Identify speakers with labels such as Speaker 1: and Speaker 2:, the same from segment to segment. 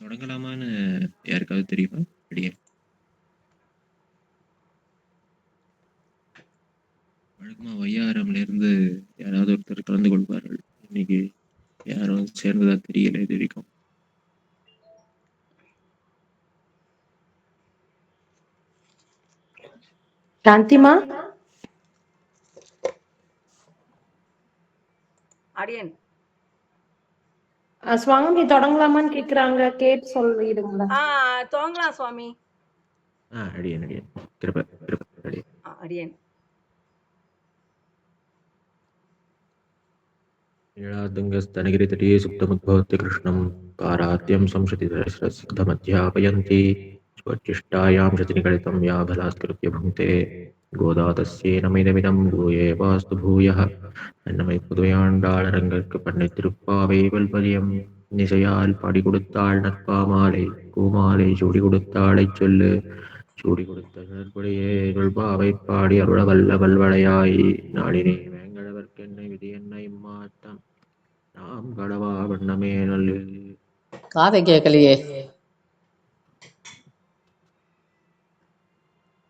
Speaker 1: தொடங்கலாமான்னு யாருக்காவது தெரியுமா? அடியேன். வழக்கமா வையாரம்லேருந்து யாராவது ஒருத்தர் கலந்து கொள்வார்கள். இன்னைக்கு யாரும் சேர்ந்ததா தெரியல இதுவரைக்கும்.
Speaker 2: சாந்திமா
Speaker 3: அடியேன்
Speaker 2: அ, சுவாமி தொடங்கலாமான்னு கேக்குறாங்க கேட்டு சொல்லிடுங்களா
Speaker 3: ஆ துவங்கலாம் சுவாமி
Speaker 1: ஆ அடியேன் அடியேன். கிருப கிருப அடியேன்.
Speaker 3: ஆ, அடியேன்
Speaker 1: नीलातुङ्गस्तनगिरितटे सुप्तमुद्भवत्य कृष्णं पारात्यं संशतिसिद्धमध्यापयन्ति स्वच्छिष्टायां शतिनिगलितं या बलात्कृत्य भुङ्क्ते கோதாதஸ்யேனமிதமிதம் பூயேவாஸ்து பூய என்னமை புதுவையாண்டாளரங்கற்கு பண்ணை திருப்பாவை வல்பதியம் நிசையால் படி கொடுத்தாள் நற்பாமாலை. கூமாலை சூடி கொடுத்தாளை சொல்லு. சூடி கொடுத்த நற்படியே சொல்பாவை பாடி அருள வல்ல வல்வளையாய் நாளினே வேங்கடவர்க்கென்னை விதி என்னை மாத்தம். நாம் கடவா வண்ணமே நல்லு.
Speaker 4: காதை கேட்கலையே.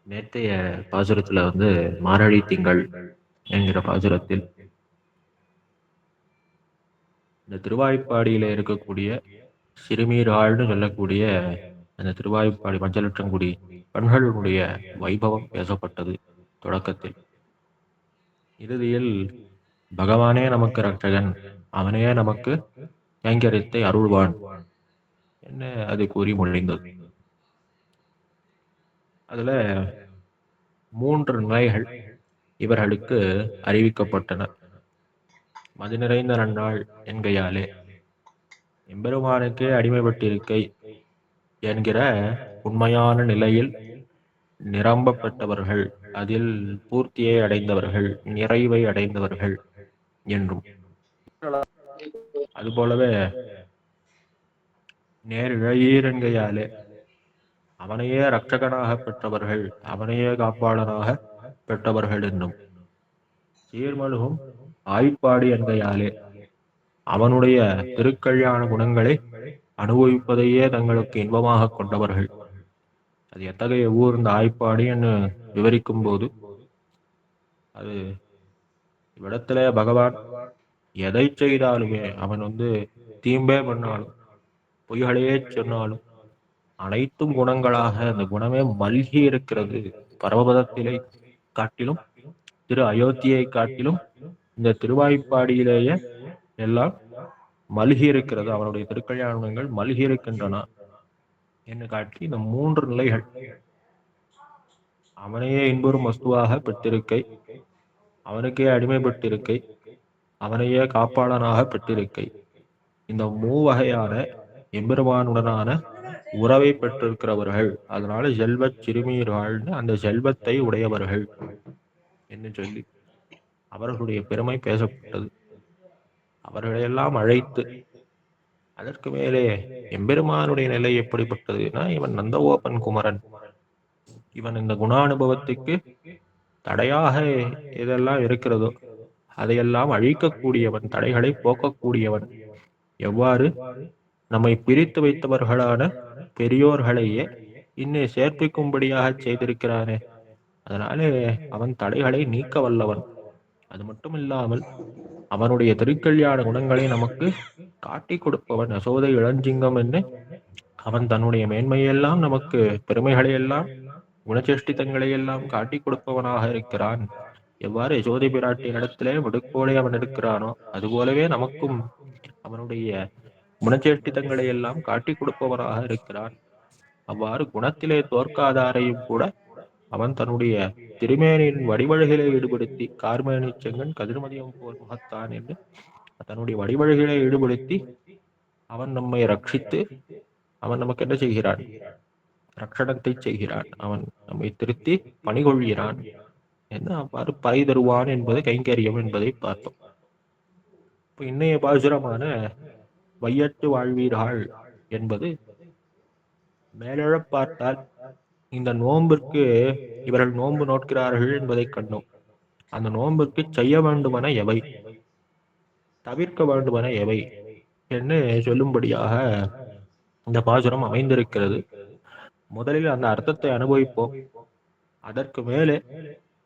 Speaker 1: நேற்றைய பாசுரத்துல வந்து மாரழி திங்கள் என்கிற பாசுரத்தில் இந்த திருவாய்ப்பாடியில இருக்கக்கூடிய சிறுமீராள்னு சொல்லக்கூடிய அந்த திருவாய்ப்பாடி பஞ்சலட்சங்குடி பெண்களுடைய வைபவம் பேசப்பட்டது தொடக்கத்தில். இறுதியில் பகவானே நமக்கு ரட்சகன் அவனே நமக்கு கைங்கரியத்தை அருள்வான். என்ன அது கூறி முடிந்தது? அதுல மூன்று நோய்கள் இவர்களுக்கு அறிவிக்கப்பட்டன. மது நிறைந்த நன்னாள் என்கையாலே எம்பெருமானுக்கே அடிமைப்பட்டிருக்கை என்கிற உண்மையான நிலையில் நிரம்ப பெற்றவர்கள் அதில் பூர்த்தியை அடைந்தவர்கள் நிறைவை அடைந்தவர்கள் என்றும். அதுபோலவே நேர் அவனையே ரட்சகனாக பெற்றவர்கள் அவனையே காப்பாளனாக பெற்றவர்கள் என்னும். சீர்மழுகும் ஆய்ப்பாடி என்கையாலே அவனுடைய திருக்கல்யாண குணங்களை அனுபவிப்பதையே தங்களுக்கு இன்பமாக கொண்டவர்கள். அது எத்தகைய ஊர் இந்த ஆய்ப்பாடி என்று விவரிக்கும் போது அது இவ்விடத்துல பகவான் எதை செய்தாலுமே அவன் வந்து தீம்பே பண்ணாலும் பொய்களையே சொன்னாலும் அனைத்தும் குணங்களாக அந்த குணமே மல்கி இருக்கிறது. பரமபதத்திலே காட்டிலும் திரு அயோத்தியை காட்டிலும் இந்த திருவாய்ப்பாடியிலேயே எல்லாம் மல்கி இருக்கிறது. அவனுடைய திருக்கல்யாணங்கள் மல்கி இருக்கின்றன என்று காட்டி இந்த மூன்று நிலைகள் அவனையே இன்புறும் வஸ்துவாக பெற்றிருக்கை அவனுக்கே அடிமைப்பட்டிருக்கை அவனையே காப்பாளனாக பெற்றிருக்கை. இந்த மூவகையான எம்பெருமானுடனான உறவை பெற்றிருக்கிறவர்கள். அதனால செல்வச் சிறுமீர்கள்னு அந்த செல்வத்தை உடையவர்கள் என்று சொல்லி அவர்களுடைய பெருமை பேசப்பட்டது. அவர்களையெல்லாம் அழைத்து அதற்கு மேலே எம்பெருமானுடைய நிலை எப்படிப்பட்டதுன்னா இவன் நந்தகோபன் குமரன். இவன் இந்த குணானுபவத்துக்கு தடையாக எதெல்லாம் இருக்கிறதோ. அதையெல்லாம் அழிக்கக்கூடியவன் தடைகளை போக்கக்கூடியவன். எவ்வாறு? நம்மை பிரித்து வைத்தவர்களான பெரியோர்களையே இன்னும் சேர்ப்பிக்கும்படியாக செய்திருக்கிறானே அதனாலே அவன் தடைகளை நீக்க வல்லவன். அது மட்டும் இல்லாமல் அவனுடைய திருக்கல்யாண குணங்களை நமக்கு காட்டி கொடுப்பவன் அசோதை இளஞ்சிங்கம் என்று அவன் தன்னுடைய மேன்மையெல்லாம் நமக்கு பெருமைகளை எல்லாம் குணச்சேஷ்டிதங்களை எல்லாம் காட்டி கொடுப்பவனாக இருக்கிறான். எவ்வாறு யசோதை பிராட்டியின் இடத்திலே விடுக்கோலை அவன் இருக்கிறானோ அதுபோலவே நமக்கும் அவனுடைய குணச்சேஷ்டிதங்களை எல்லாம் காட்டி கொடுப்பவராக இருக்கிறான். அவ்வாறு குணத்திலே தோற்காதாரையும் கூட அவன் தன்னுடைய திருமேனியின் வடிவழகிலே ஈடுபடுத்தி கார்மேனி செங்கன் கதிர்மதியம் போர் முகத்தான் என்று தன்னுடைய வடிவழகிலே ஈடுபடுத்தி அவன் நம்மை ரட்சித்து அவன் நமக்கு என்ன செய்கிறான்? ரட்சணத்தை செய்கிறான். அவன் நம்மை திருத்தி பணிகொள்கிறான் என்று அவ்வாறு பறை தருவான் என்பது கைங்கரியம் என்பதை பார்த்தோம். இப்ப இன்னைய பாசுரமான வையட்டு வாழ்வீர்கள் என்பது மேலெழப் பார்த்தால் இந்த நோம்பிற்கு இவர்கள் நோன்பு நோட்கிறார்கள் என்பதை கண்டோம். அந்த நோம்பிற்கு செய்ய வேண்டுமென எவை? தவிர்க்க வேண்டுமென எவை? என்று சொல்லும்படியாக இந்த பாசுரம் அமைந்திருக்கிறது. முதலில் அந்த அர்த்தத்தை அனுபவிப்போம். அதற்கு மேலே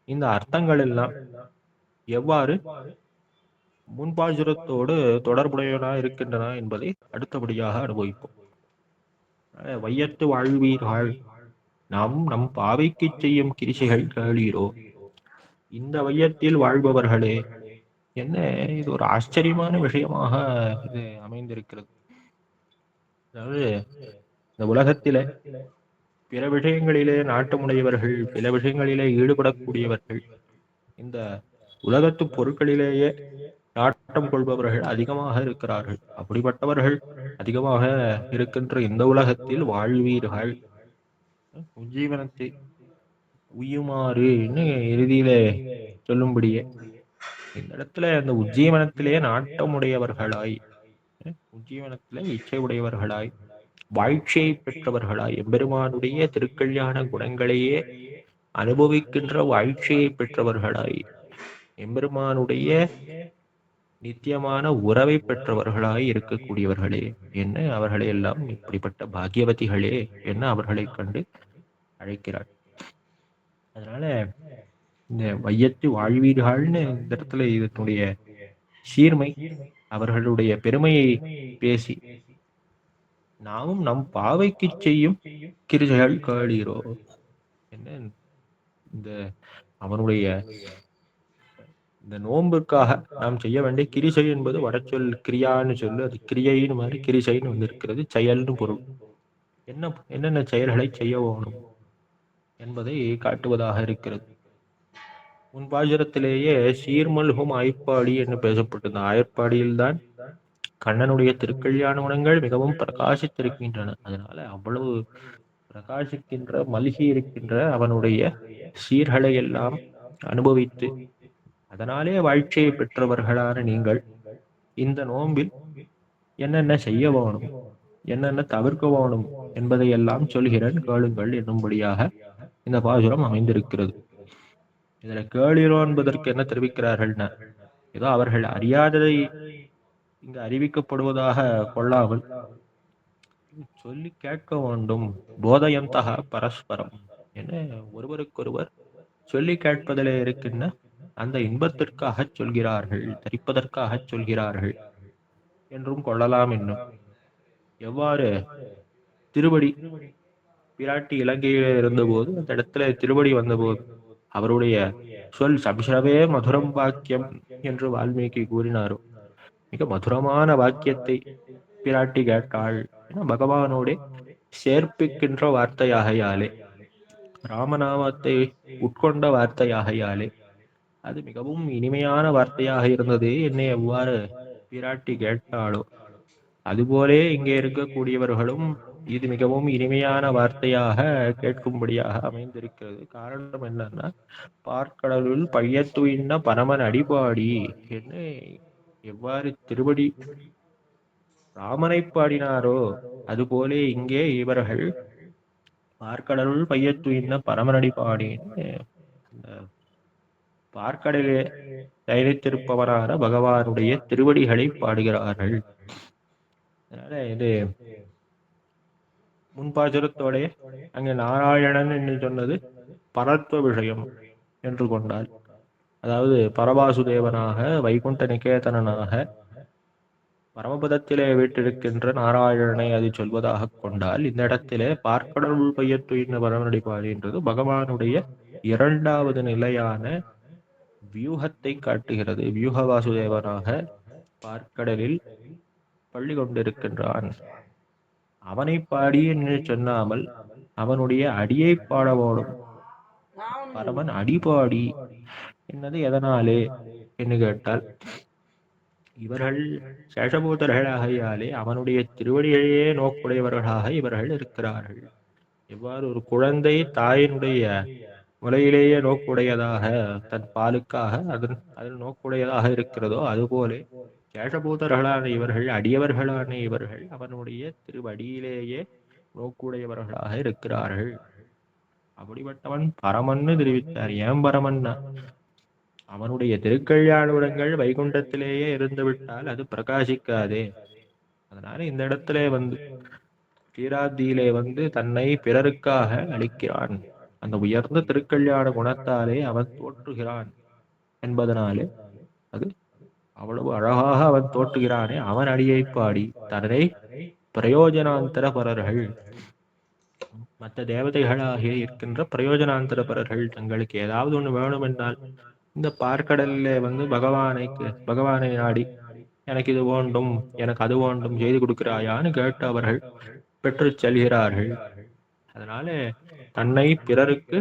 Speaker 1: இந்த அர்த்தங்கள் எல்லாம் எவ்வாறு முன்பாஜுரத்தோடு தொடர்புடையவனாக இருக்கின்றன என்பதை அடுத்தபடியாக அனுபவிப்போம். வையத்து வாழ்வீர்கள் நாம் நம் பாவைக்கு செய்யும் கிரிசைகள் கேளீரோ? இந்த வையத்தில் வாழ்பவர்களே என்ன இது ஒரு ஆச்சரியமான விஷயமாக இது அமைந்திருக்கிறது. அதாவது இந்த உலகத்திலே பிற விஷயங்களிலே நாட்டமுடையவர்கள் பிற விஷயங்களிலே ஈடுபடக்கூடியவர்கள் இந்த உலகத்து பொருட்களிலேயே நாட்டம் கொள்பவர்கள் அதிகமாக இருக்கிறார்கள். அப்படிப்பட்டவர்கள் அதிகமாக இருக்கின்ற இந்த உலகத்தில் வாழ்வீர்கள். உஜ்ஜீவனத்தை உய்யுமாறு இறுதியிலே சொல்லும்படியே இந்த இடத்துல அந்த உஜ்ஜீவனத்திலே நாட்டமுடையவர்களாய் அஹ் உஜ்ஜீவனத்திலே இச்சை உடையவர்களாய் வாழ்ச்சியை பெற்றவர்களாய் எம்பெருமானுடைய திருக்கல்யாண குணங்களையே அனுபவிக்கின்ற வாழ்ச்சியை பெற்றவர்களாய் எம்பெருமானுடைய நித்தியமான உறவை பெற்றவர்களாய் இருக்கக்கூடியவர்களே என்ன அவர்களை எல்லாம் இப்படிப்பட்ட பாக்கியவதிகளே என்ன அவர்களை கண்டு அழைக்கிறார். அதனால இந்த வையத்து வாழ்வீர்கள்னு இந்த இடத்துல இதனுடைய சீர்மை அவர்களுடைய பெருமையை பேசி நாமும் நம் பாவைக்கு செய்யும் கிருஜைகள் காடுகிறோம் என்ன இந்த அவனுடைய இந்த நோன்புக்காக நாம் செய்ய வேண்டிய கிரிசை என்பது வடச்சொல் கிரியான்னு சொல்லு. அது கிரியைன்னு மாதிரி கிரிசைன்னு வந்திருக்கிறது. செயல்னு பொருள். என்ன என்னென்ன செயல்களை செய்ய வேணும் என்பதை காட்டுவதாக இருக்கிறது. முன் பாசுரத்திலேயே சீர்மல்கும் ஆய்ப்பாடி என்று பேசப்பட்டது. ஆயர்ப்பாடியில்தான் கண்ணனுடைய திருக்கல்யாண குணங்கள் மிகவும் பிரகாசித்திருக்கின்றன. அதனால அவ்வளவு பிரகாசிக்கின்ற மல்கி இருக்கின்ற அவனுடைய சீர்களை எல்லாம் அனுபவித்து அதனாலே வாழ்க்கையை பெற்றவர்களான நீங்கள் இந்த நோன்பில் என்னென்ன செய்ய வேணும் என்னென்ன தவிர்க்க வேணும் என்பதை எல்லாம் சொல்கிறேன் கேளுங்கள் என்னும்படியாக இந்த பாசுரம் அமைந்திருக்கிறது. இதுல கேளிரோ என்பதற்கு என்ன தெரிவிக்கிறார்கள்னா ஏதோ அவர்கள் அறியாததை இங்கு அறிவிக்கப்படுவதாக கொள்ளாமல் சொல்லி கேட்க வேண்டும். போதயந்தக பரஸ்பரம் என ஒருவருக்கொருவர் சொல்லி கேட்பதிலே இருக்கின்ற அந்த இன்பத்திற்காக சொல்கிறார்கள் தரிப்பதற்காக சொல்கிறார்கள் என்றும் கொள்ளலாம் என்னும் எவ்வாறு? திருவடி பிராட்டி இலங்கையில இருந்தபோது அந்த இடத்துல திருவடி வந்தபோது அவருடைய சொல் சம்சரவே மதுரம் வாக்கியம் என்று வால்மீகி கூறினாரோ? மிக மதுரமான வாக்கியத்தை பிராட்டி கேட்டாள் என பகவானோட சேர்ப்பிக்கின்ற வார்த்தையாகையாலே ராமநாமத்தை உட்கொண்ட வார்த்தையாகையாலே அது மிகவும் இனிமையான வார்த்தையாக இருந்தது. என்னை எவ்வாறு பிராட்டி கேட்டாளோ. அதுபோலே இங்கே இருக்கக்கூடியவர்களும் இது மிகவும் இனிமையான வார்த்தையாக கேட்கும்படியாக அமைந்திருக்கிறது. காரணம் என்னன்னா பார்க்கடலுள் பையத்துயின்ன பரமன் அடிபாடி என்று எவ்வாறு திருவடி ராமனை பாடினாரோ அதுபோலே இங்கே இவர்கள் பார்க்கடலுள் பையத்துயின்ன பரமனடி பாடின்னு பார்க்கடலே தைரியத்திருப்பவரான பகவானுடைய திருவடிகளை பாடுகிறார்கள். அதனால இது முன்பாசுரத்தோடைய அங்கே நாராயணன் என்று சொன்னது பரத்துவ விஷயம் என்று கொண்டால் அதாவது பரவாசுதேவனாக வைகுண்ட நிகேதனனாக பரமபதத்திலே வீட்டிருக்கின்ற நாராயணனை அது சொல்வதாக கொண்டால் இந்த இடத்திலே பார்க்கடவுள் பையத்துயின பரமநடிப்பாடு என்றது பகவானுடைய இரண்டாவது நிலையான வியூகத்தை காட்டுகிறது. வியூக வாசுதேவனாக பார்க்கடலில் பள்ளி கொண்டிருக்கின்றான். அவனை பாடி என்று சொன்னாமல் அவனுடைய அடியை பாட ஓடும். பரமன் அடிபாடி என்னது எதனாலே? என்று கேட்டால் இவர்கள் சேஷபூதர்களாகையாலே அவனுடைய திருவடியையே நோக்குடையவர்களாக இவர்கள் இருக்கிறார்கள். எவ்வாறு ஒரு குழந்தை தாயினுடைய முலையிலேயே நோக்குடையதாக தன் பாலுக்காக அதன் அதில் நோக்குடையதாக இருக்கிறதோ அதுபோல கேஷபூதர்களான இவர்கள் அடியவர்களான இவர்கள் அவனுடைய திருவடியிலேயே நோக்குடையவர்களாக இருக்கிறார்கள். அப்படிப்பட்டவன் பரமன்னு தெரிவித்தார். ஏன் பரமன்னா? அவனுடைய திருக்கல்யாணுடங்கள் வைகுண்டத்திலேயே இருந்து விட்டால் அது பிரகாசிக்காதே. அதனால இந்த இடத்துல வந்து கீராத்தியிலே வந்து தன்னை பிறருக்காக அளிக்கிறான். அந்த உயர்ந்த திருக்கல்யாண குணத்தாலே அவன் தோற்றுகிறான் என்பதனாலே அது அவ்வளவு அழகாக அவன் தோற்றுகிறானே. அவன் அடியை பாடி தன்னை பிரயோஜனாந்தரபரர்கள் மற்ற தேவதைகளாகிய இருக்கின்ற பிரயோஜனாந்தரபரர்கள் தங்களுக்கு ஏதாவது ஒண்ணு வேணும் என்றால் இந்த பார்க்கடல்ல வந்து பகவானை பகவானை நாடி எனக்கு இது வேண்டும் எனக்கு அது வேண்டும் செய்து கொடுக்கிறாயான்னு கேட்டு அவர்கள் பெற்று செல்கிறார்கள். அதனால தன்னை பிறருக்கு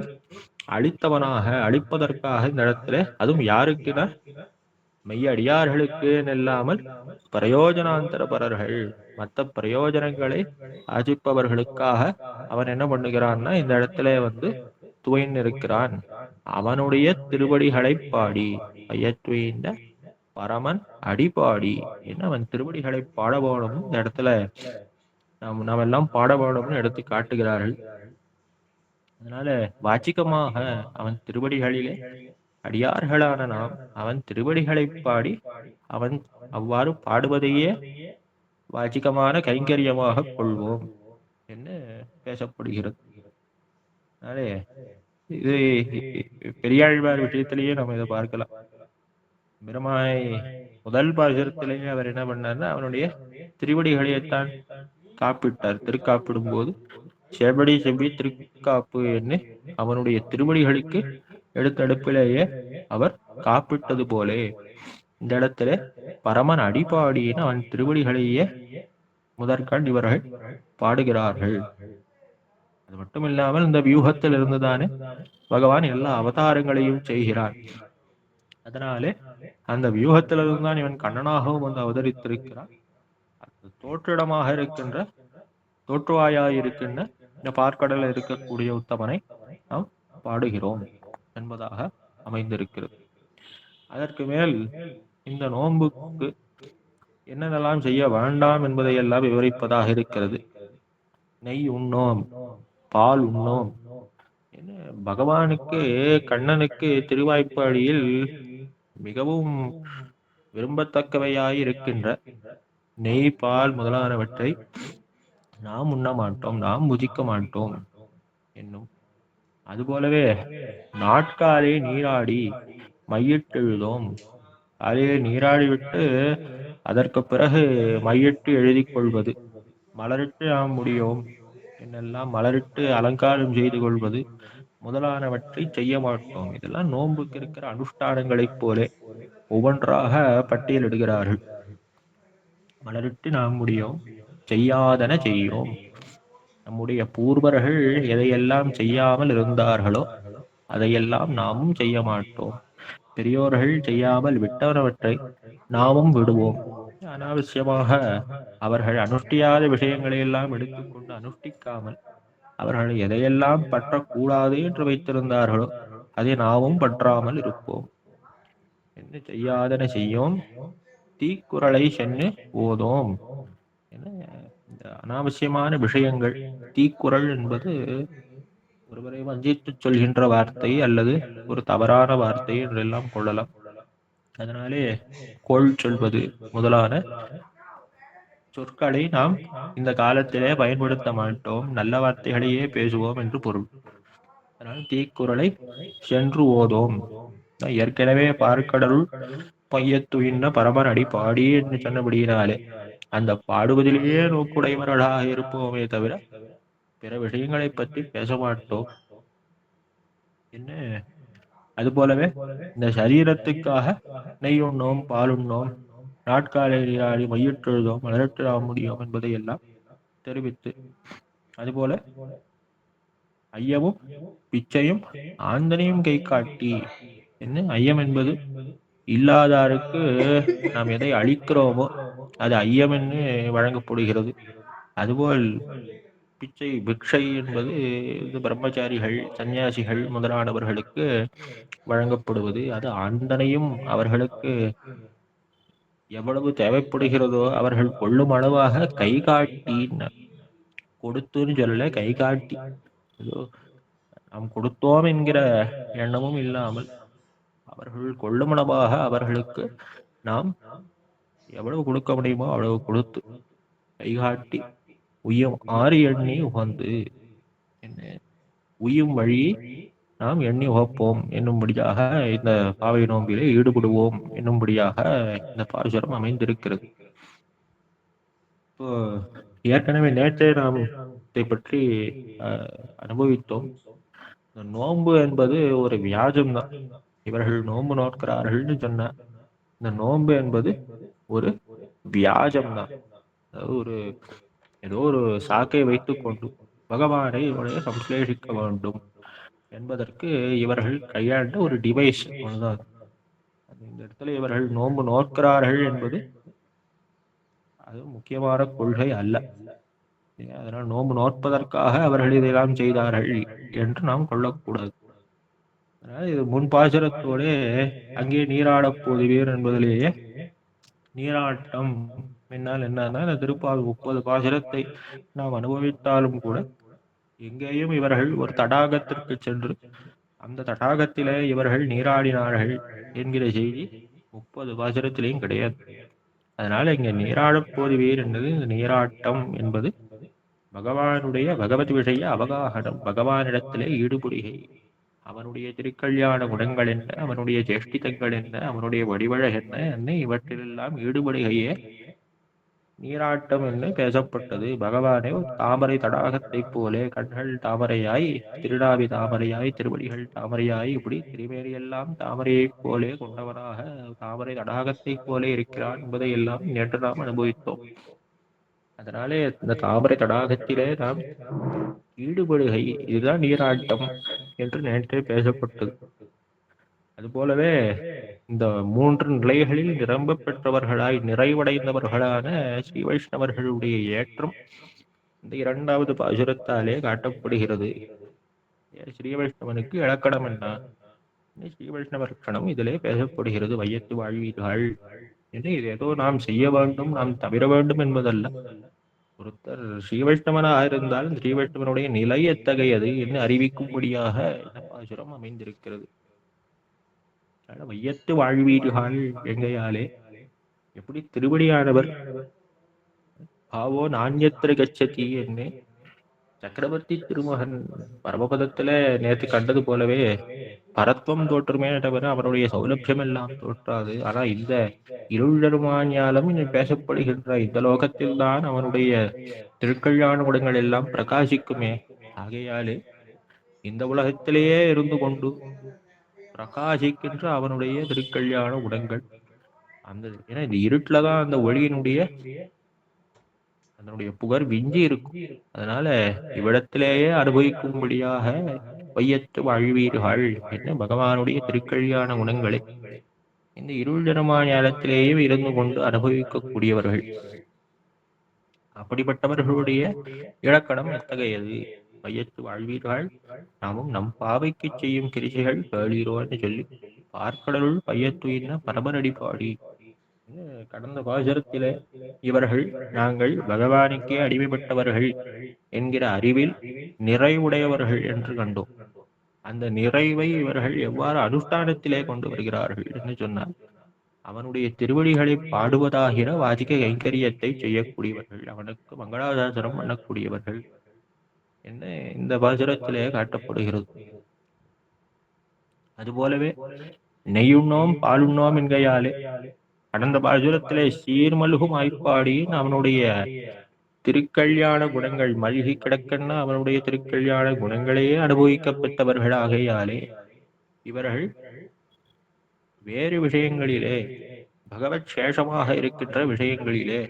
Speaker 1: அளித்தவனாக அளிப்பதற்காக இந்த இடத்துல அதுவும் யாருக்குன்னா மெய்யடியார்களுக்கு இல்லாமல் பிரயோஜனாந்தரபரர்கள். மற்ற பிரயோஜனங்களை ஆசிப்பவர்களுக்காக அவன் என்ன பண்ணுகிறான்னா இந்த இடத்துல வந்து துவைன் இருக்கிறான் அவனுடைய திருவடிகளை பாடி ஐயத்துவைந்த பரமன் அடிபாடி என்ன அவன் திருவடிகளை பாட வேணும் இந்த இடத்துல நாம் நாம் எல்லாம் பாட வேணும்னு எடுத்து காட்டுகிறார்கள். அதனால வாச்சிகமாக அவன் திருவடிகளிலே அடியார்களான நாம் அவன் திருவடிகளை பாடி அவன் அவ்வாறு பாடுவதையே வாச்சிகமான கைங்கரியமாக கொள்வோம் என்று பேசப்படுகிறது. அதனாலே இது பெரியாழ்வார் விஷயத்திலேயே நம்ம இதை பார்க்கலாம். பிரமாய் முதல் பாசுரத்திலேயே அவர் என்ன பண்ணார்னா அவனுடைய திருவடிகளையத்தான் காப்பிட்டார். திருக்காப்பிடும் போது செபடி செம்பி திருக்காப்பு என்று அவனுடைய திருவடிகளுக்கு எடுத்தடுப்பிலேயே அவர் காப்பிட்டது போலே. இந்த இடத்துல பரமன் அடிப்பாடியின் அவன் திருவடிகளையே முதற்கண் இவர்கள் பாடுகிறார்கள். அது மட்டும் இல்லாமல் இந்த வியூகத்தில் இருந்துதானே பகவான் எல்லா அவதாரங்களையும் செய்கிறான் அதனாலே அந்த வியூகத்திலிருந்து தான் இவன் கண்ணனாகவும் வந்து அவதரித்திருக்கிறான். தோற்றிடமாக இருக்கின்ற தோற்றுவாயாய் இருக்கின்ற இந்த பார்க்கடலில் இருக்கக்கூடிய உத்தமனை நாம் பாடுகிறோம் என்பதாக அமைந்திருக்கிறது. அதற்கு மேல் இந்த நோன்புக்கு என்னென்னலாம் செய்ய வேண்டாம் என்பதை எல்லாம் விவரிப்பதாக இருக்கிறது. நெய் உண்ணோம் பால் உண்ணோம். என்ன? பகவானுக்கு கண்ணனுக்கு திருவாய்ப்பாடியில் மிகவும் விரும்பத்தக்கவையாய் இருக்கின்ற நெய் பால் முதலானவற்றை நாம் உண்ண மாட்டோம் நாம் முதிக்க மாட்டோம் என்னும். அதுபோலவே நாட்காலே நீராடி மையிட்டெழுதோம். காலையிலே நீராடிவிட்டு அதற்கு பிறகு மையிட்டு எழுதிக் கொள்வது. மலரிட்டு நாம் முடியும். என்னெல்லாம் மலரிட்டு அலங்காரம் செய்து கொள்வது. முதலானவற்றை செய்ய மாட்டோம். இதெல்லாம் நோன்புக்கு இருக்கிற அனுஷ்டானங்களைப் போலே ஒவ்வொன்றாக பட்டியலிடுகிறார்கள். மலரிட்டு நாம் முடியும். செய்யாதன செய்யோம். நம்முடைய பூர்வர்கள் எதையெல்லாம் செய்யாமல் இருந்தார்களோ அதையெல்லாம் நாமும் செய்ய மாட்டோம். பெரியோர்கள் செய்யாமல் விட்டவனவற்றை நாமும் விடுவோம். அனாவசியமாக அவர்கள் அனுஷ்டியாத விஷயங்களை எல்லாம் எடுத்துக்கொண்டு அனுஷ்டிக்காமல் அவர்கள் எதையெல்லாம் பற்றக்கூடாது என்று வைத்திருந்தார்களோ அதை நாமும் பற்றாமல் இருப்போம். என்ன செய்யாதன செய்யோம்? தீக்குறளை சென்று ஓதோம் என்ன இந்த அனாவசியமான விஷயங்கள் தீக்குறள் என்பது ஒருவரை வஞ்சித்து சொல்கின்ற வார்த்தை அல்லது ஒரு தவறான வார்த்தை என்றெல்லாம் கொள்ளலாம். அதனாலே கோள் சொல்வது முதலான சொற்களை நாம் இந்த காலத்திலே பயன்படுத்த மாட்டோம். நல்ல வார்த்தைகளையே பேசுவோம் என்று பொருள். அதனால் தீக்குறளை சென்று ஓதோம். ஏற்கனவே பார்க்கடலுள் பையத்துயின்ன பரமன் அடி பாடி என்று சொன்னபடியினாலே அந்த பாடுவதிலேயே நோக்குடையவர்களாக இருப்போமே தவிர பிற விஷயங்களை பற்றி பேச மாட்டோம். என்ன? அது போலவே இந்த சரீரத்துக்காக நெய் உண்ணோம் பால் உண்ணோம் நாட்காலை நீராடி மையிட்டெழுதோம் மலரட்டு முடியும் என்பதை எல்லாம் தெரிவித்து அதுபோல ஐயமும் பிச்சையும் ஆந்தனையும் கை காட்டி என்ன ஐயம் என்பது இல்லாதாருக்கு நாம் எதை அழிக்கிறோமோ அது ஐயம் என்று வழங்கப்படுகிறது. அதுபோல் பிச்சை பிக்ஷை என்பது இது பிரம்மச்சாரிகள் சன்னியாசிகள் முதலானவர்களுக்கு வழங்கப்படுவது. அது ஆந்தனையும் அவர்களுக்கு எவ்வளவு தேவைப்படுகிறதோ அவர்கள் கொள்ளும் அளவாக கை காட்டி கொடுத்துன்னு சொல்லல கை காட்டி. ஏதோ நாம் கொடுத்தோம் என்கிற எண்ணமும் இல்லாமல் அவர்கள் கொள்ளும் அளவாக அவர்களுக்கு நாம் எவ்வளவு கொடுக்க முடியுமோ அவ்வளவு கொடுத்து கைகாட்டி உயம் ஆறு எண்ணி உகந்து என்ன? உயும் வழி நாம் எண்ணி உகப்போம் என்னும்படியாக இந்த பாவை நோம்பிலே ஈடுபடுவோம் என்னும்படியாக இந்த பாசுரம் அமைந்திருக்கிறது. இப்போ ஏற்கனவே நேற்றே நாம் இதை பற்றி அஹ், அனுபவித்தோம். இந்த நோன்பு என்பது ஒரு வியாஜம் தான் இவர்கள் நோன்பு நோக்கிறார்கள்னு சொன்ன இந்த நோன்பு என்பது ஒரு வியாஜம் தான் அதாவது ஒரு ஏதோ ஒரு சாக்கை வைத்துக் கொண்டு பகவானை இவனை சம்ஸ்லேஷிக்க வேண்டும் என்பதற்கு இவர்கள் கையாண்ட ஒரு டிவைஸ் ஒன்றுதான் இந்த இடத்துல இவர்கள் நோன்பு நோக்கிறார்கள் என்பது அது முக்கியமான கொள்கை அல்ல. அதனால் நோன்பு நோற்பதற்காக அவர்கள் இதையெல்லாம் செய்தார்கள் என்று நாம் கொள்ளக்கூடாது. அதனால் இது முன்பாசுரத்தோடு அங்கே நீராடப் போதுவீர் என்பதிலேயே நீராட்டம் என்னால் என்னன்னா இந்த திருப்பால் முப்பது பாசுரத்தை நாம் அனுபவித்தாலும் கூட எங்கேயும் இவர்கள் ஒரு தடாகத்திற்கு சென்று அந்த தடாகத்திலே இவர்கள் நீராடினார்கள் என்கிற செய்தி முப்பது பாசுரத்திலையும் கிடையாது. அதனால இங்க நீராடப் போதுவீர் என்பது இந்த நீராட்டம் என்பது பகவானுடைய பகவத் விஷய அவகாகனம் பகவானிடத்திலே ஈடுபடுகை. அவனுடைய திருக்கல்யாண குணங்கள் என்ன? அவனுடைய சேஷ்டிதங்கள் என்ன? அவனுடைய வடிவழகு என்ன? என்ன? இவற்றிலெல்லாம் ஈடுபடுகையே நீராட்டம் என்று பேசப்பட்டது. பகவானே தாமரை தடாகத்தைப் போலே கண்கள் தாமரையாய் திருடாவி தாமரையாய் திருவடிகள் தாமரையாய் இப்படி திருமேறியெல்லாம் தாமரையைப் போலே கொண்டவனாக தாமரை தடாகத்தைப் போலே இருக்கிறான் என்பதை எல்லாம் நேற்று நாம் அனுபவித்தோம். அதனாலே இந்த தாமரை தடாகத்திலே நாம் ஈடுபடுகை இதுதான் நீராட்டம். என்று நேற்றே பேசப்பட்டது. அதுபோலவே இந்த மூன்று நிலைகளில் நிரம்ப பெற்றவர்களாய் நிறைவடைந்தவர்களான ஸ்ரீ வைஷ்ணவர்களுடைய ஏற்றம் இந்த இரண்டாவது பாசுரத்தாலே காட்டப்படுகிறது. ஸ்ரீ வைஷ்ணவனுக்கு இலக்கணம் என்ன? ஸ்ரீ வைஷ்ணவ லட்சணம் இதிலே பேசப்படுகிறது வையத்து வாழ்வீர்கள் என்று. இது ஏதோ நாம் செய்ய வேண்டும் நாம் தவிர வேண்டும் என்பதல்ல. ஒருத்தர் ஸ்ரீவைஷ்ணவனாக இருந்தால் ஸ்ரீ வைஷ்ணவனுடைய நிலை எத்தகையது என்று அறிவிக்கும்படியாக பாசுரம் அமைந்திருக்கிறது. வையத்து வாழ்வீடுகால் எங்கையாலே? எப்படி திருவடியானவர்? பாவோ நாண்யத்திர கச்சதி என்று சக்கரவர்த்தி திருமகன் பரமபதத்துல நேத்து கண்டது போலவே பரத்வம் தோற்றுமே தவிர அவருடைய சௌலபியம் எல்லாம் தோற்றாது. ஆனா இந்த இருளருமாஞாலம் பேசப்படுகின்ற இந்த லோகத்தில் தான் அவனுடைய திருக்கல்யாண உடங்கள் எல்லாம் பிரகாசிக்குமே. ஆகையாலே இந்த உலகத்திலேயே இருந்து கொண்டு பிரகாசிக்கின்ற அவனுடைய திருக்கல்யாண உடங்கள் அந்த ஏன்னா இந்த இருட்டுலதான் அந்த ஒளியினுடைய அதனுடைய புகழ் விஞ்சி இருக்கும். அதனால இவ்விடத்திலேயே அனுபவிக்கும்படியாக வையத்து வாழ்வீர்கள் என்ன பகவானுடைய திருக்கல்யாண குணங்களை இந்த இருள் ஞானத்திலேயே இருந்து கொண்டு அனுபவிக்கக்கூடியவர்கள். அப்படிப்பட்டவர்களுடைய இலக்கணம் எத்தகையது வையத்து வாழ்வீர்கள் நாமும் நம் பாவைக்கு செய்யும் கிரிசைகள் கேளீரோன்னு சொல்லி பார்க்கடலுள் பையத்துயின பரமநடிப்பாடி கடந்த பாசரத்திலே இவர்கள் நாங்கள் பகவானுக்கே அடிமைப்பட்டவர்கள் என்கிற அறிவில் நிறைவுடையவர்கள் என்று கண்டோம். அந்த நிறைவை இவர்கள் எவ்வாறு அனுஷ்டானத்திலே கொண்டு வருகிறார்கள் என்று சொன்னார். அவனுடைய திருவடிகளை பாடுவதாகிற வாதிக கைங்கரியத்தை செய்யக்கூடியவர்கள் அவனுக்கு மங்களாதாசனம் பண்ணக்கூடியவர்கள் என்ன இந்த பாசுரத்திலே காட்டப்படுகிறது. அதுபோலவே நெய்யுண்ணோம் பாலுண்ணோம் என்கையாலே கடந்த பாசுரத்திலே சீர்மல்கும் ஆய்ப்பாடி அவனுடைய திருக்கல்யாண குணங்கள் மல்கி கிடக்கன்னா அவனுடைய திருக்கல்யாண குணங்களையே அனுபவிக்கப்பட்டவர்களாகையாலே இவர்கள் வேறு விஷயங்களிலே பகவத் சேஷமாக இருக்கின்ற விஷயங்களிலே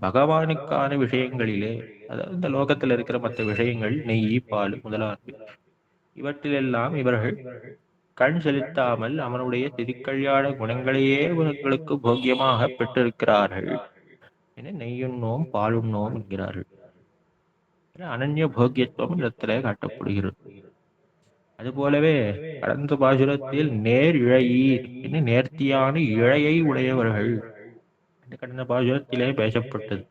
Speaker 1: பகவானுக்கான விஷயங்களிலே அதாவது இந்த லோகத்தில் இருக்கிற மற்ற விஷயங்கள் நெய் பால் முதலானவை. இவற்றிலெல்லாம் இவர்கள் கண் செலுத்தாமல் அவனுடைய திருக்கல்யாண குணங்களையே இவர்களுக்கு போக்கியமாக பெற்றிருக்கிறார்கள். என நெய்யுண்ணோம் பாலுண்ணோம் என்கிறார்கள். அனன்ய போக்கியத்துவம் இடத்திலே காட்டப்படுகிறது. அது போலவே கடந்த பாசுரத்தில் நேர் இழையீர். என்று நேர்த்தியான இழையை உடையவர்கள். கடந்த பாசுரத்திலே பேசப்பட்டது.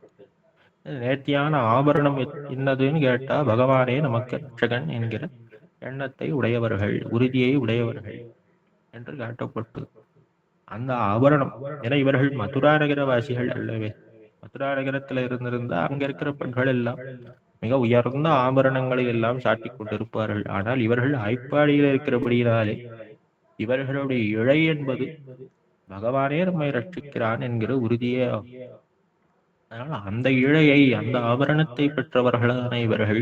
Speaker 1: நேர்த்தியான ஆபரணம் என்னதுன்னு கேட்டா பகவானே நமக்கு ரட்சகன் என்கிற எண்ணத்தை உடையவர்கள் உறுதியை உடையவர்கள் என்று காட்டப்பட்டது அந்த ஆபரணம் என இவர்கள் மதுரா நகரவாசிகள் அல்லவே மதுரா நகரத்துல இருந்திருந்தா அங்க இருக்கிற பெண்கள் எல்லாம் மிக உயர்ந்த ஆபரணங்களை எல்லாம் சாட்டிக் கொண்டிருப்பார்கள் ஆனால் இவர்கள் ஐப்பாடியில் இருக்கிறபடியினாலே இவர்களுடைய இழை என்பது பகவானே நம்மை ரட்சிக்கிறான் என்கிற உறுதியே ஆகும். அதனால் அந்த இழையை அந்த ஆபரணத்தை பெற்றவர்களான இவர்கள்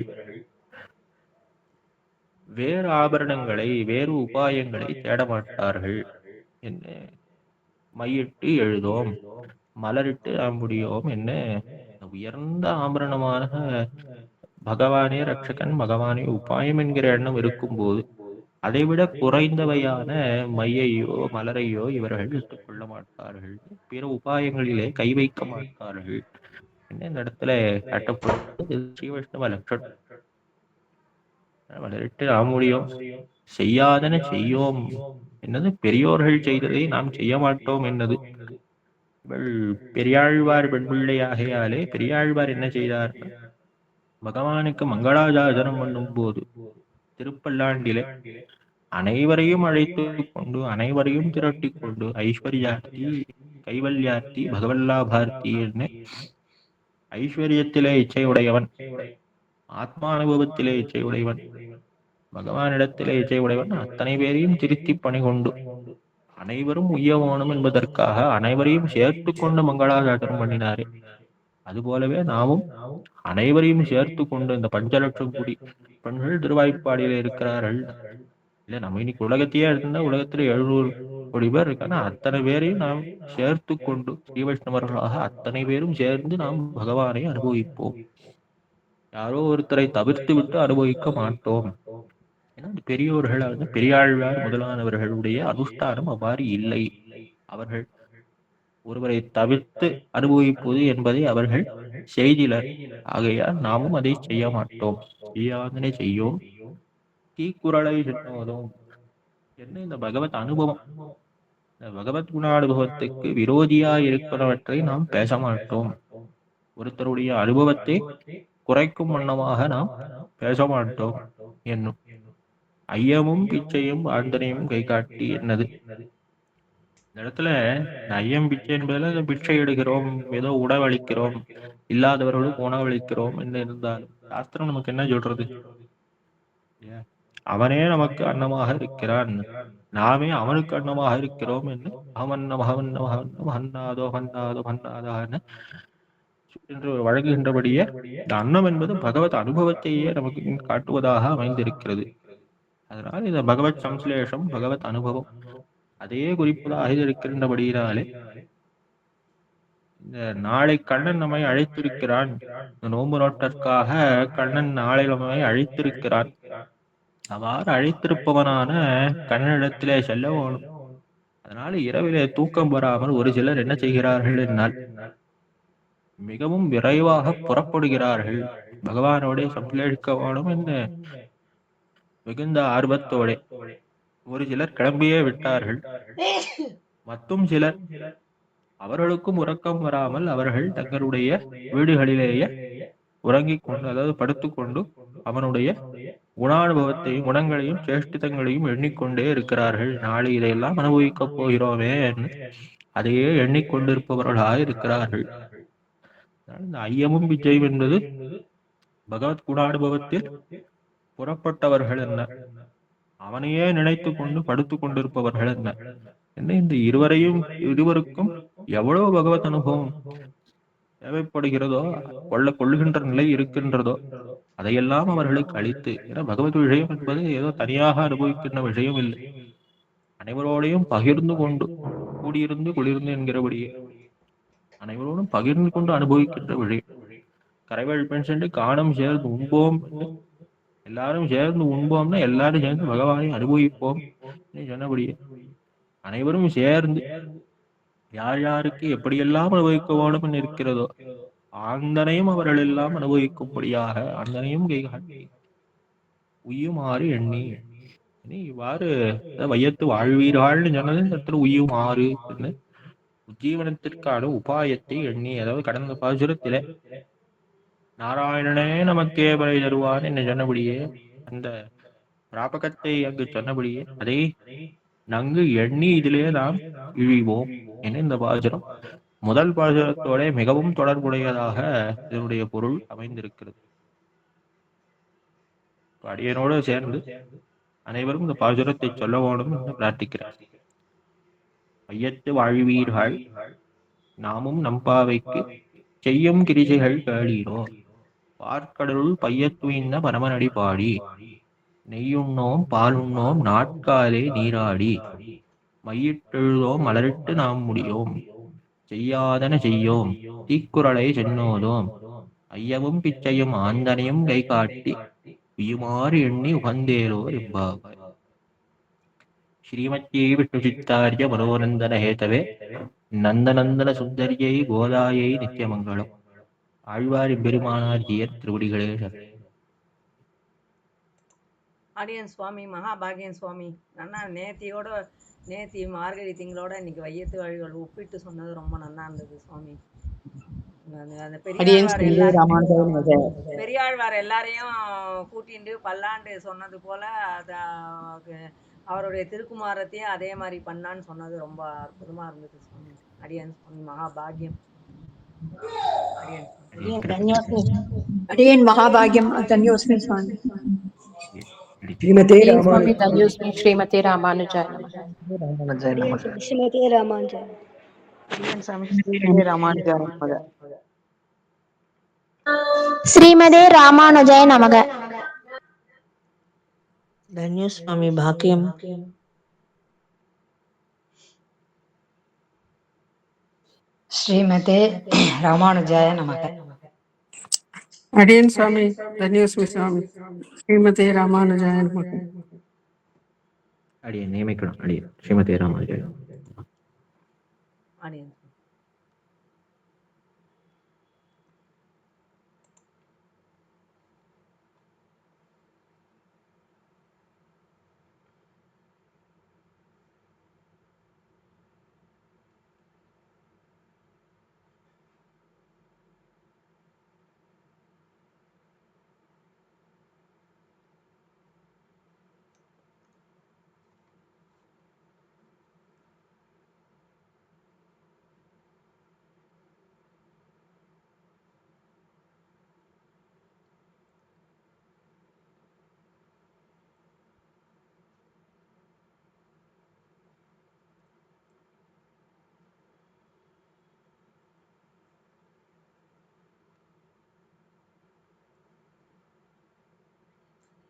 Speaker 1: வேறு ஆபரணங்களை வேறு உபாயங்களை தேட மாட்டார்கள் என்ன? மையிட்டு எழுதோம் மலரிட்டு அம்புடியோம் என்ன? உயர்ந்த ஆபரணமான பகவானே ரட்சகன் பகவானே உபாயம் என்கிற எண்ணம் இருக்கும்போது அதைவிட குறைந்தவையான மையையோ மலரையோ இவர்கள் இட்டுக் கொள்ள மாட்டார்கள் பிற உபாயங்களிலே கை வைக்க மாட்டார்கள். என்ன? இந்த இடத்துல காட்டப்படுவது ஸ்ரீ வைஷ்ணவ லட்சணம். வளரிட்டு ஆமுடியோம். செய்யாதன செய்யோம். என்னது? பெரியோர்கள் செய்ததை நாம் செய்ய மாட்டோம் என்னது? இவள் பெரியாழ்வார் பெண்பிள்ளையாகையாலே பெரியாழ்வார் என்ன செய்தார்? பகவானுக்கு மங்களாஜாசனம் பண்ணும் போது திருப்பல்லாண்டிலே அனைவரையும் அழைத்து கொண்டு அனைவரையும் திரட்டி கொண்டு ஐஸ்வர்யார்த்தி கைவல்யார்த்தி பகவல்லாபார்த்தி என்ன ஐஸ்வர்யத்திலே இச்சை உடையவன் ஆத்மானுபவத்திலே இச்சை உடையவன் பகவானிடத்திலே இச்சை உடையவன் அத்தனை பேரையும் திருத்தி பணி கொண்டு. அனைவரும் உய்ய வேணும் என்பதற்காக அனைவரையும் சேர்த்து கொண்டு மங்களாசாசனம் பண்ணினாரே. அதுபோலவே நாமும் அனைவரையும் சேர்த்து கொண்டு இந்த பஞ்ச லட்சம் கோடி பெண்கள் திருவாய்ப்பாடியில இருக்கிறார்கள். இல்ல நம்ம இன்னைக்கு உலகத்தையே எடுத்திருந்தா உலகத்துல எழுநூறு கோடி பேர் இருக்காங்க. அத்தனை பேரையும் நாம் சேர்த்து கொண்டு ஸ்ரீ வைஷ்ணவர்களாக அத்தனை பேரும் சேர்ந்து நாம் பகவானை அனுபவிப்போம். யாரோ ஒருத்தரை தவிர்த்து விட்டு அனுபவிக்க மாட்டோம். ஏன்னா பெரியோர்கள் பெரியாழ்வார் முதலானவர்களுடைய அனுஷ்டானம் அவ்வாறு இல்லை. அவர்கள் ஒருவரை தவிர்த்து அனுபவிப்பது என்பதை அவர்கள் செய்திலர். ஆகையால் நாமும் அதை செய்ய மாட்டோம். செய்யாதனை செய்யும். தீக்குறளை சென்னோதும் என்ன இந்த பகவத் அனுபவம்? இந்த பகவத் குணானுபவத்துக்கு விரோதியா இருக்கிறவற்றை நாம் பேச மாட்டோம். ஒருத்தருடைய அனுபவத்தை குறைக்கும் வண்ணமாக நாம் பேச மாட்டோம் என்னும் ஐயமும் பிச்சையும் ஆந்தனையும் கை காட்டி என்னது? இந்த இடத்துல ஐயம் பிச்சை என்பதில் பிச்சை எடுக்கிறோம் ஏதோ உணவளிக்கிறோம் இல்லாதவர்களுக்கு உணவளிக்கிறோம் என்று இருந்தாலும் சாஸ்திரம் நமக்கு என்ன சொல்றது? அவனே நமக்கு அன்னமாக இருக்கிறான். நாமே அவனுக்கு அன்னமாக இருக்கிறோம் என்று அவன் அவன் அன்னாதோ ஹன்னாதோ ஹன்னாதான்னு என்று வழங்குகின்றபடியே இந்த அன்னம் என்பது பகவத் அனுபவத்தையே நமக்கு காட்டுவதாக அமைந்திருக்கிறது. அதனால் இந்த பகவத் சம்ஸ்லேஷம் பகவத் அனுபவம் அதையே குறிப்பதாக இருக்கின்றபடியினாலே இந்த நாளை கண்ணன் நம்மை அழைத்திருக்கிறான். இந்த நோன்பு நோட்டற்காக கண்ணன் நாளை நம்மை அழைத்திருக்கிறான். அவ்வாறு அழைத்திருப்பவனான கண்ணனிடத்திலே செல்ல வேணும் அதனால இரவிலே தூக்கம் வராமல் ஒரு சிலர் என்ன செய்கிறார்கள் என்னால் மிகவும் விரைவாக புறப்படுகிறார்கள். பகவானோட சம்ஸ்லேஷிக்க வேணும் என்று மிகுந்த ஆர்வத்தோட ஒரு சிலர் கிளம்பியே விட்டார்கள். மற்றும் சிலர் அவர்களுக்கும் உறக்கம் வராமல் அவர்கள் தங்களுடைய வீடுகளிலேயே உறங்கிக் கொண்டு அதாவது படுத்துக்கொண்டு அவனுடைய குணானுபவத்தையும் குணங்களையும் சேஷ்டிதங்களையும் எண்ணிக்கொண்டே இருக்கிறார்கள். நாளை இதையெல்லாம் அனுபவிக்கப் போகிறோமே என்று அதையே எண்ணிக்கொண்டிருப்பவர்களாக இருக்கிறார்கள். இந்த ஐயமும் விஜயம் என்பது பகவத் குணானுபவத்தில் புறப்பட்டவர்கள் என்ன? அவனையே நினைத்து கொண்டு படுத்துக் கொண்டிருப்பவர்கள் என்ன? என்ன இந்த இருவரையும் இருவருக்கும் எவ்வளவு பகவத் அனுபவம் தேவைப்படுகிறதோ கொள்ள கொள்ளுகின்ற நிலை இருக்கின்றதோ அதையெல்லாம் அவர்களுக்கு அளித்து ஏன்னா பகவத் விஷயம் என்பது ஏதோ தனியாக அனுபவிக்கின்ற விஷயம் இல்லை. அனைவரோடையும் பகிர்ந்து கொண்டு கூடியிருந்து குளிர்ந்து என்கிறபடியே. அனைவரோடும் பகிர்ந்து கொண்டு அனுபவிக்கின்ற வழி. கரைவழ் பெண் காணம் சேர்ந்து உண்போம் எல்லாரும் சேர்ந்து உண்போம்னா எல்லாரும் சேர்ந்து பகவானை அனுபவிப்போம். சொன்னபடியே அனைவரும் சேர்ந்து யார் யாருக்கு எப்படியெல்லாம் அனுபவிக்க வேண்டும் இருக்கிறதோ ஆந்தனையும் அவர்கள் எல்லாம் அனுபவிக்கும்படியாக அந்தனையும் கைகாட்டி காட்டி எண்ணி. இவ்வாறு வையத்து வாழ்வீர்கள்னு சொன்னது இந்த இடத்துல ஜீவனத்திற்கான உபாயத்தை எண்ணி அதாவது கடந்த பாசுரத்திலே நாராயணனே நமக்கே பலை தருவான் என்று சொன்னபடியே அந்த பிராபகத்தை அங்கு சொன்னபடியே அதை நங்கு எண்ணி இதிலே நாம் இழிவோம் என இந்த பாசுரம் முதல் பாசுரத்தோட மிகவும் தொடர்புடையதாக இதனுடைய பொருள் அமைந்திருக்கிறது. அடியனோடு சேர்ந்து அனைவரும் இந்த பாசுரத்தை சொல்ல வேண்டும் என்று பிரார்த்திக்கிறார். ஐயத்து வாழ்வீர்கள். நாமும் நம்பாவைக்கு செய்யும் கிரிசைகள் கேளீரோ. பார்க்கடலுள் பையத்துயிந்த பரமனடி பாடி. நெய்யுண்ணோம் பாலுண்ணோம் நாட்காலே நீராடி. மையிட்டெழுதோம் மலரிட்டு நாம் முடியோம். செய்யாதன செய்யோம் தீக்குறளை சென்னோதோம். ஐயவும் பிச்சையும் ஆந்தனையும் கை காட்டி உயுமாறு எண்ணி உகந்தேரோ இவ்வாவாய் சித்தாரிய மனோநந்தன ஹேதவே நந்தநந்தன சுந்தரியை கோதாயை நித்தியமங்கலம் ஆழ்வார் பெருமானார் ஜியர் திருவடிகளே.
Speaker 3: அடியன் சுவாமி மகாபாகியன் சுவாமி நன்னா நேத்தியோட நேத்தி மார்கழி திங்களோட இன்னைக்கு வையத்து வழிகள் ஒப்பிட்டு சொன்னது ரொம்ப நன்னா இருந்தது சுவாமி. பெரியாழ்வார் எல்லாரையும் கூட்டிண்டு பல்லாண்டு சொன்னது போல அத அவருடைய திருக்குமாரத்தையும் அதே மாதிரி பண்ணான்னு சொன்னது ரொம்ப அற்புதமா இருந்தது சுவாமி. அடியன் சுவாமி மகாபாகியம். அடியன்
Speaker 5: மகாபாகியம். தன்யோஸ்மி சுவாமி.
Speaker 6: ஸ்ரீமதே
Speaker 2: ராமானுஜாய நம
Speaker 6: ஸ்ரீமதே
Speaker 2: ராமானுஜாய நம ஸ்ரீமதே ராமானுஜாய ஸ்ரீமதே
Speaker 4: ராமானுஜாய நமக
Speaker 5: ஸ்ரீமதே
Speaker 4: ராமானுஜாய நமக.
Speaker 7: धन्य
Speaker 8: स्वामी भाक्यम
Speaker 9: श्रीमते रामानुजाय नमः।
Speaker 6: अडियन स्वामी धन्य स्वामी रामानुजाय नमः।
Speaker 1: अडियन नेम अडियन श्रीमते रामानुजाय
Speaker 3: अडियन।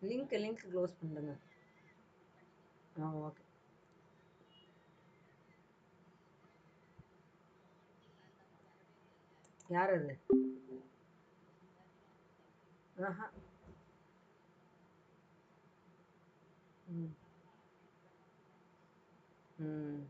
Speaker 3: லிங்க் லிங்க் க்ளோஸ் பண்ணுங்க ஆ ஓகே. யார் அது? ஆஹா. ம். ம்.